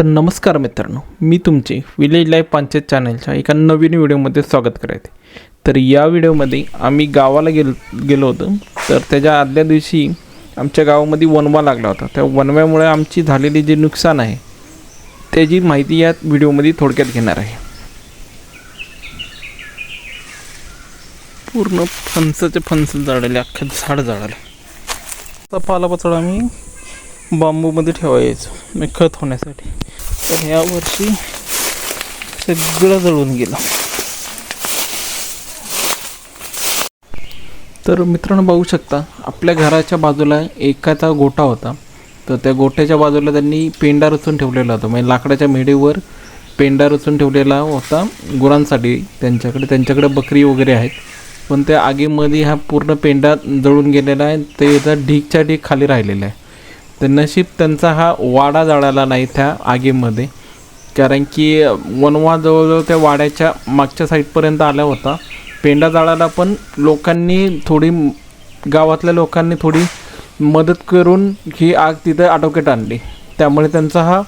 तर नमस्कार मित्रांनो मी तुमचे विलेज लाईफ पंचायत चॅनलच्या एका नवीन व्हिडिओमध्ये स्वागत करायचे तर या व्हिडिओमध्ये आम्ही गावाला गेल गेलो होतो. तर त्याच्या आदल्या दिवशी आमच्या गावामध्ये वनवा लागला होता. त्या वनव्यामुळे आमची झालेली जे नुकसान आहे त्याची माहिती या व्हिडिओमध्ये थोडक्यात घेणार आहे. पूर्ण फणसाचे फणस जाळले अख्खं झाड जाळलं पालापाचोळा आम्ही बांबूमध्ये ठेवायचो खत होण्यासाठी. तर ह्या वर्षी सगळं जळून गेलं. तर मित्रांनो बघू शकता आपल्या घराच्या बाजूला एखादा गोठा होता. तर त्या गोठ्याच्या बाजूला त्यांनी पेंडा रचून ठेवलेला होता. म्हणजे लाकडाच्या मेढीवर पेंडा रचून ठेवलेला होता गुरांसाठी. त्यांच्याकडे त्यांच्याकडे बकरी वगैरे आहेत. पण त्या आगीमध्ये हा पूर्ण पेंडा जळून गेलेला आहे. ते त्याचा ढीकच्या ढीक खाली राहिलेला आहे. तर नशीब त्यांचा हा वाडा जळाला नाही त्या आगीमध्ये. कारण की वनवा जवळजवळ त्या वाड्याच्या मागच्या साईडपर्यंत आला होता. पेंडा जाळाला पण लोकांनी थोडी गावातल्या लोकांनी थोडी मदत करून ही आग तिथं आटोक्यात आणली. त्यामुळे त्यांचा हा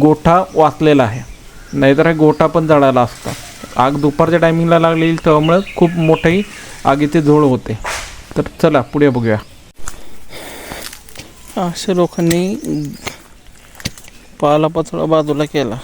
गोठा वाचलेला आहे. नाहीतर हा गोठा पण जळाला असता. आग दुपारच्या टायमिंगला लागलेली त्यामुळे खूप मोठी आगीचे झोळ होते. तर चला पुढे बघूया. अशा लोकांनी पालापाचोळा बाजूला केला.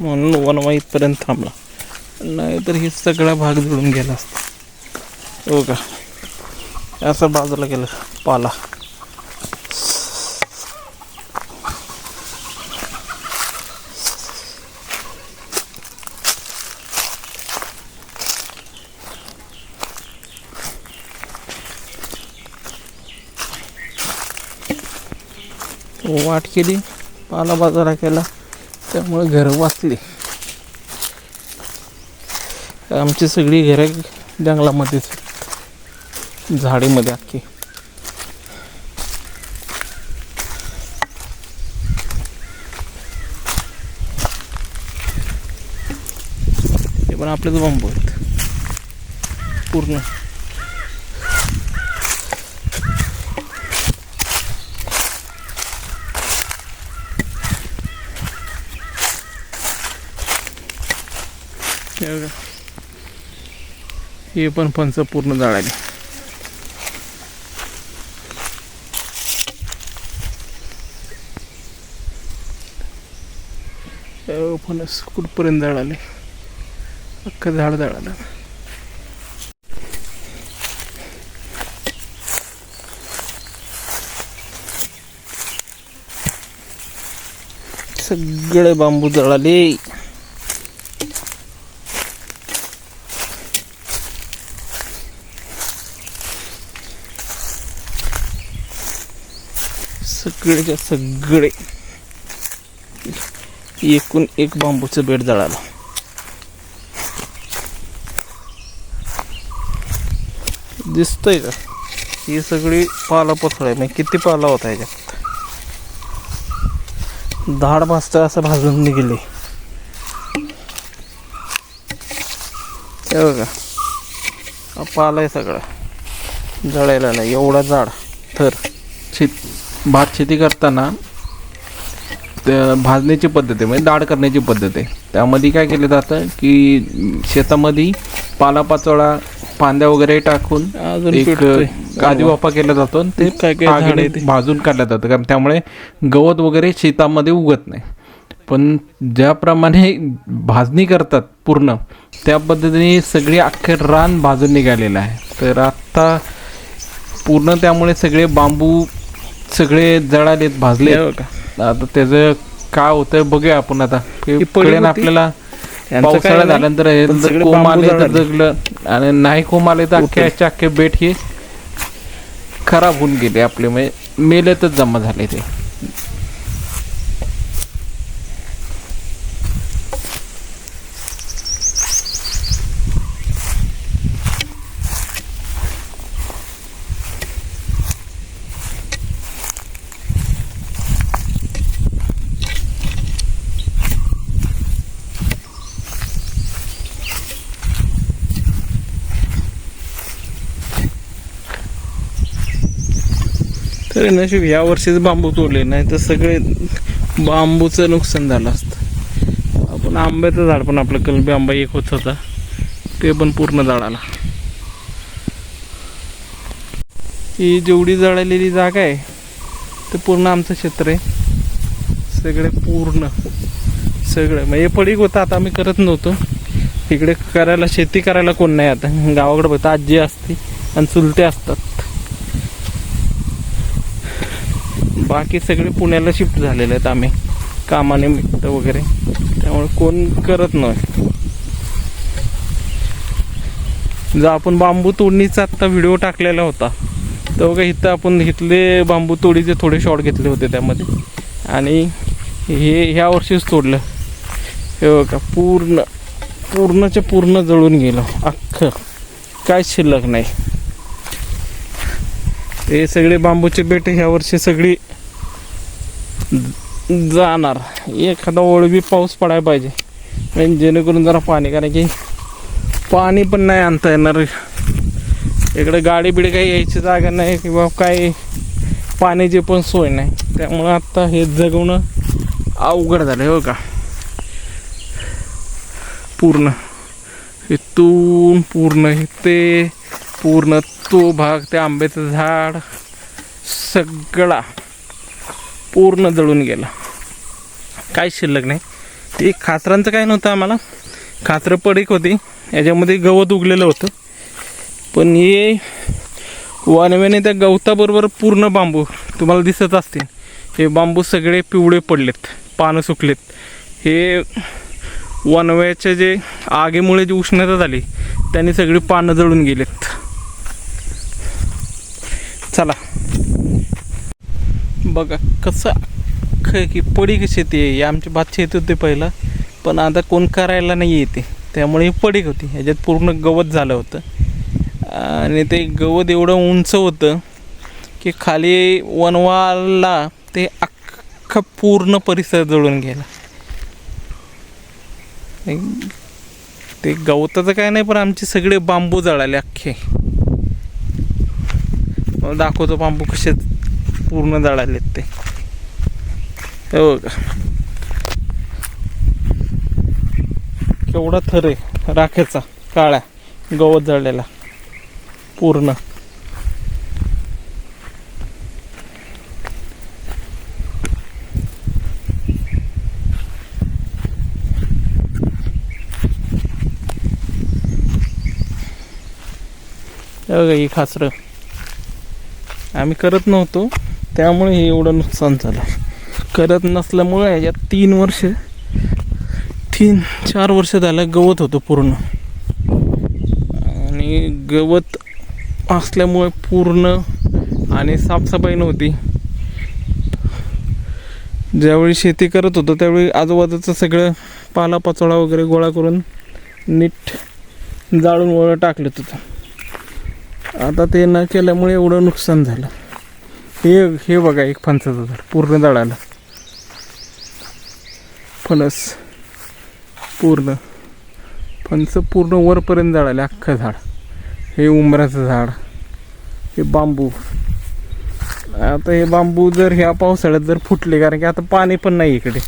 म्हणून वनवा इथपर्यंत थांबला. नाहीतर हे सगळा भाग जुळून गेला असता. हो का? असं बाजूला गेलं पाला. वाट केली पाला बाजारा केला त्यामुळे घरं वाचली. आमची सगळी घरं जंगलामध्येच झाडीमध्ये अख्खी. ते पण आपलेच बांबू आहेत. पूर्ण. हे बघा. हे पण फणस पूर्ण जाळाली फणस कुठपर्यंत जाळाले अख्खं झाड जाळालं सगळे बांबू जळाले सगळेच्या सगळे एकूण एक बांबूचं बेड जळालं. दिसतंय का? ही सगळी पाला पसळ आहे म्हणजे किती पाला होता ह्याच्यात धाड भाजत असं भाजून निघले. हे बघा. पाला आहे सगळा. जळायला नाही. एवढा जाड थर. छित भात शेती करताना भाजण्याची पद्धत आहे म्हणजे दाड करण्याची पद्धत आहे त्यामध्ये काय केलं जातं की शेतामध्ये पालापाचोळा फांद्या वगैरे टाकून एक. गादी वापा केला जातो आणि ते काय. भाजून काढलं जातं कारण त्यामुळे गवत वगैरे शेतामध्ये उगत नाही पण ज्याप्रमाणे भाजणी करतात पूर्ण त्या पद्धतीने सगळे अख्खे रान भाजून निघालेलं आहे तर आत्ता पूर्ण त्यामुळे सगळे बांबू सगळे जळालेत भाजले. हे. आता त्याचं काय होतंय बघूया आपण आता. ही कळेन होती. आपल्याला. यांचं काय पावसाळा नाही, झाल्यानंतर हे पण सगळे कोंब बांबू आले तर जळाले. जगलं. आणि नाही कोंब आले तर अख्खे अख्खे अख्खे बेट हे खराब होऊन गेले आपले. म्हणजे मेलेतच जमा झाले ते. अरे नशीब या वर्षीच बांबू तोडले नाही तर सगळे बांबूचं नुकसान झालं असतं. आपण आंब्याचं झाड पण आपलं कलबी आंबा एक होत होता ते पण पूर्ण झाडाला. ही जेवढी जळालेली जागा आहे ते पूर्ण आमचं क्षेत्र आहे. सगळे पूर्ण सगळं. म्हणजे पडीक होतं आता आम्ही करत नव्हतो. इकडे करायला शेती करायला कोण नाही आता. गावाकडे बघता आजी असते आणि चुलते असतात. बाकी सगळे पुण्याला शिफ्ट झालेले आहेत आम्ही कामानिमित्त वगैरे. त्यामुळे कोण करत नाही. जर आपण बांबू तोडणीचा आत्ता व्हिडिओ टाकलेला होता तर बघा इथं आपण इथले बांबू तोडीचे थोडे शॉट घेतले होते त्यामध्ये. आणि हे ह्या वर्षीच तोडलं. हे बघा पूर्ण पूर्णच्या पूर्ण जळून गेलं. अख्खं. काय शिल्लक नाही. ते सगळे बांबूचे बेटे ह्या वर्षी सगळी जाणार. एखादा ओळबी पाऊस पडायला पाहिजे. म्हणजे जेणेकरून जरा पाणी कारण की पाणी पण नाही आणता येणार. इकडे गाडी बिडी काही यायची जागा नाही किंवा काही पाण्याची पण सोय नाही. त्यामुळं आत्ता हे जगवणं अवघड झालं हो का? पूर्ण इथून पूर्ण ते पूर्ण तो भाग ते आंब्याचं झाड सगळा पूर्ण जळून गेला. काय शिल्लक नाही. ते खाचरांचं काय नव्हतं आम्हाला. खाचरं पडीक होती. याच्यामध्ये गवत उगलेलं होतं. पण हे वानव्याने त्या गवताबरोबर पूर्ण बांबू तुम्हाला दिसत असतील हे बांबू सगळे पिवळे पडलेत पानं सुकलेत. हे वनव्याच्या जे आगीमुळे जी उष्णता झाली त्यांनी सगळी पानं जळून गेलेत. चला. बघा कसं अख्खं की पडी शेती आहे. आमची भात शेती होती पहिला पण आता कोण करायला नाही येते. त्यामुळे ही पडीक होती. ह्याच्यात पूर्ण गवत झालं होतं. आणि ते गवत एवढं उंच होतं की खाली वनवाला ते अख्खा पूर्ण परिसर जळून गेला. ते गवताचं काय नाही पण आमचे सगळे बांबू जळाले अख्खे. दाखवतो बांबू कसे पूर्ण जळालेत ते. हो का केवढा थर आहे. राखेचा काळ्या गवत जळलेला पूर्ण. हे बघा ही खासरं. आम्ही करत नव्हतो. त्यामुळे हे एवढं नुकसान झालं. करत नसल्यामुळे याच्यात तीन वर्ष तीन चार वर्ष झालं गवत होतं पूर्ण. आणि गवत असल्यामुळे पूर्ण आणि साफसफाई नव्हती. ज्यावेळी शेती करत होतो त्यावेळी आजूबाजूचं सगळं पालापाचोळा वगैरे गोळा करून नीट जाळून वळ टाकलं होतं आता ते न केल्यामुळे एवढं नुकसान झालं. हे हे बघा एक फणसाचं झाड. पूर्ण जळालं फणस. पूर्ण. फणस पूर्ण वरपर्यंत जळाले अख्खं झाड. हे उमराचं झाड. हे बांबू. आता हे बांबू जर ह्या पावसाळ्यात जर फुटले कारण की आता पाणी पण नाही इकडे.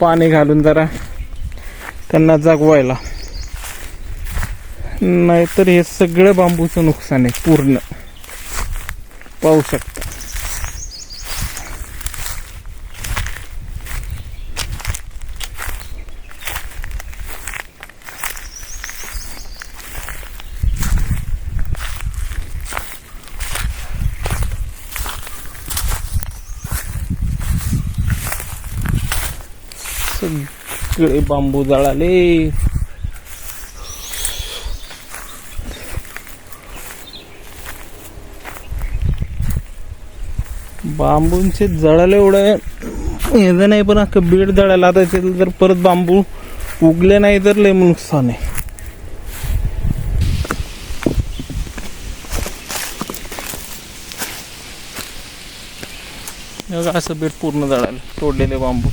पाणी घालून जरा त्यांना जगवायला. नाहीतर हे सगळं बांबूचं नुकसान आहे पूर्ण. पाहू शकता सगळे बांबू जळाले. बांबूंचे जळाले एवढं. याचं नाही पण अख्खं बीड जळायला आता त्याला जर परत बांबू उगले नाही तर लय नुकसान आहे. असं बीड पूर्ण जळालं तोडलेले बांबू.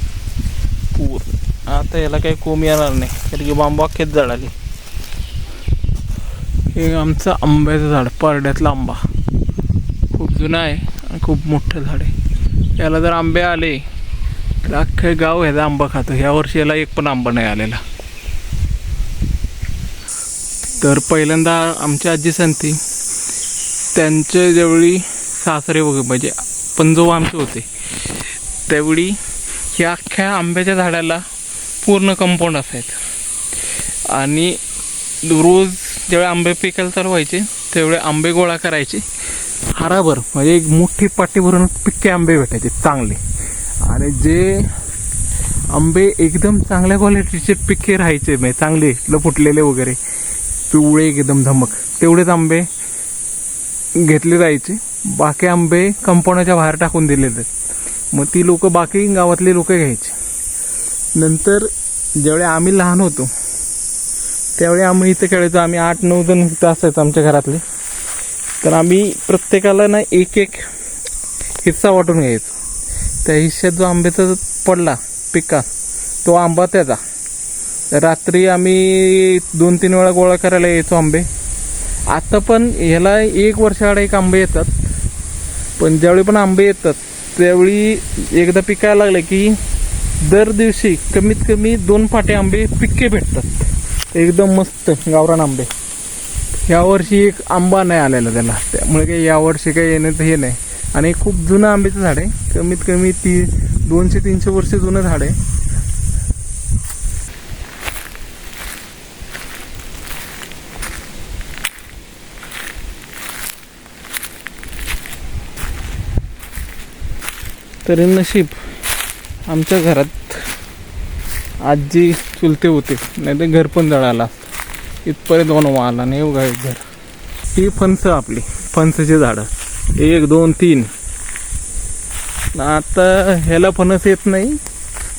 पूर्ण. आता याला काही कोंब येणार नाही कारण की बांबू अख्खेच जळाले हे आमचं आंब्याचं झाड पारड्यातला आंबा. खूप जुना आहे आणि खूप मोठं झाड आहे. याला जर आंबे आले तर अख्खे गाव ह्याचा आंबा खातो. ह्या वर्षी याला एक पण आंबा नाही आलेला. तर पहिल्यांदा आमची आजी सांगते त्यांच्या ज्यावेळी सासरे वगैरे म्हणजे पंजोबा आमचे होते त्यावेळी ह्या अख्ख्या आंब्याच्या झाडाला पूर्ण कंपाऊंड असायचं. आणि रोज जेवढे आंबे पिकायला चालू व्हायचे तेवढे आंबे गोळा करायचे. हराभर म्हणजे एक मोठी पाटी भरून पिक्के आंबे भेटायचे चांगले. आणि जे आंबे एकदम चांगल्या क्वालिटीचे पिके राहायचे म्हणजे चांगले फुटलेले वगैरे पिवळे एकदम धमक तेवढेच आंबे घेतले जायचे. बाकी आंबे कंपाऊंडाच्या बाहेर टाकून दिलेले मग ती लोक बाकी गावातली लोक घ्यायची. नंतर ज्यावेळी आम्ही लहान होतो त्यावेळी आम्ही इथं खेळायचो. आम्ही आठ नऊ जण इथं असायचो आमच्या घरातले. तर आम्ही प्रत्येकाला ना एक एक हिस्सा वाटून घ्यायचो. त्या हिस्स्यात जो आंब्याचा पडला पिका तो आंबा त्याचा. रात्री आम्ही दोन तीन वेळा गोळा करायला यायचो आंबे. आता पण ह्याला एक वर्षाआड एक आंबे येतात. पण ज्यावेळी पण आंबे येतात त्यावेळी एकदा पिकायला लागले की दर दिवशी कमीत कमी दोन फाटे आंबे पिक्के भेटतात. एकदम मस्त गावरान आंबे. यावर्षी एक आंबा नाही आलेला त्याला. त्यामुळे काही यावर्षी काही येण्याचं हे नाही. आणि खूप जुनं आंब्याचं झाड आहे. कमीत कमी ती दोनशे तीनशे वर्ष जुनं झाड आहे. तरी नशीब. आमच्या घरात आजी चुलते होते नाही तर घर पण जळाला इथपर्यंत बनवा आला नाही उगा घर. ही फणसं आपली फणसाची झाडं. एक दोन तीन. आता ह्याला फणस येत नाही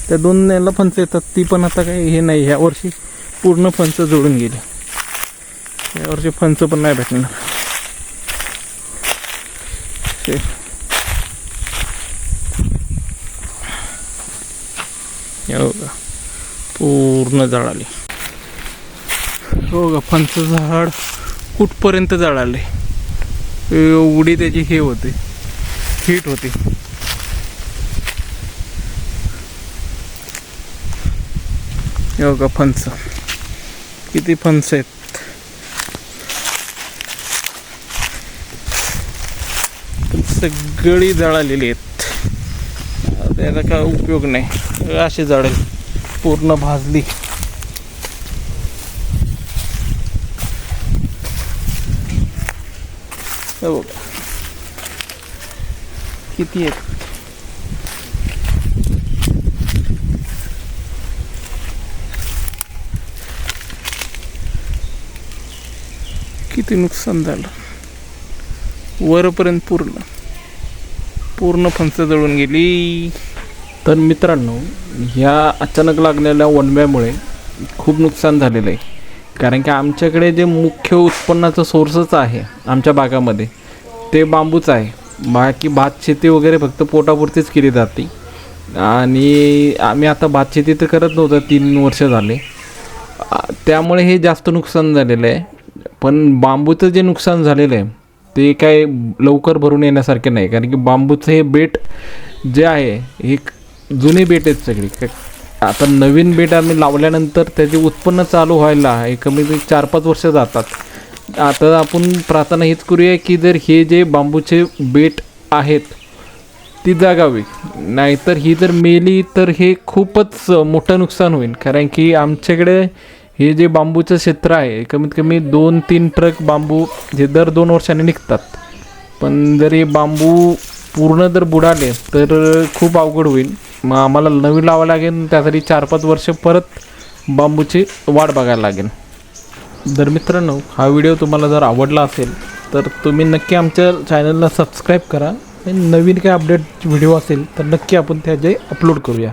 त्या दोन ह्याला फणस येतात. ती पण आता काही हे नाही ह्या वर्षी पूर्ण फणस जोडून गेली. या वर्षी फणस पण नाही भेटणार. हे बघा पूर्ण जळाले हो का? फणस झाड कुठपर्यंत जळाले एवढी त्याची हे होते. हीट होते. हे फणस. किती फणस आहेत. सगळी जळालेली आहेत. त्याचा काय उपयोग नाही. अशी जळेल पूर्ण भाजली. बघा. किती आहेत? किती नुकसान झालं. वरपर्यंत पूर्ण. पूर्ण फंच जळून गेली. तर मित्रांनो ह्या अचानक लागलेल्या वणव्यामुळे खूप नुकसान झालेलं आहे. कारण की आमच्याकडे जे मुख्य उत्पन्नाचं सोर्सच आहे आमच्या भागामध्ये ते बांबूच आहे. बाकी भात शेती वगैरे फक्त पोटापुरतीच केली जाते. आणि आम्ही आता भात शेती तर करत नव्हतं तीन वर्ष झाले. त्यामुळे हे जास्त नुकसान झालेलं आहे. पण बांबूचं जे नुकसान झालेलं आहे ते काय लवकर भरून येण्यासारखे नाही. कारण की बांबूचं हे बेट जे आहे हे जुने बेट आहेत सगळी. काय- आता नवीन बेट आम्ही लावल्यानंतर त्याचे उत्पन्न चालू व्हायला हे कमी कमी चार पाच वर्ष जातात. आता आपण प्रार्थना हेच करूया की जर हे जे बांबूचे बेट आहेत ती जागावी. नाहीतर ही जर मेली तर हे खूपच मोठं नुकसान होईल. कारण की आमच्याकडे हे जे बांबूचं क्षेत्र आहे कमीत कमी दोन तीन ट्रक बांबू जे दर दोन वर्षांनी निघतात. पण जर हे बांबू पूर्ण जर बुडाले तर खूप अवघड होईल. मग आम्हाला नवीन लावावं लागेल त्यासाठी चार पाच वर्ष परत बांबूची वाट बघायला लागेल. तर मित्रांनो हा व्हिडिओ तुम्हाला जर आवडला असेल तर तुम्ही नक्की आमच्या चॅनलला सबस्क्राईब करा. आणि नवीन काय अपडेट व्हिडिओ असेल तर नक्की आपण त्याचे अपलोड करूया.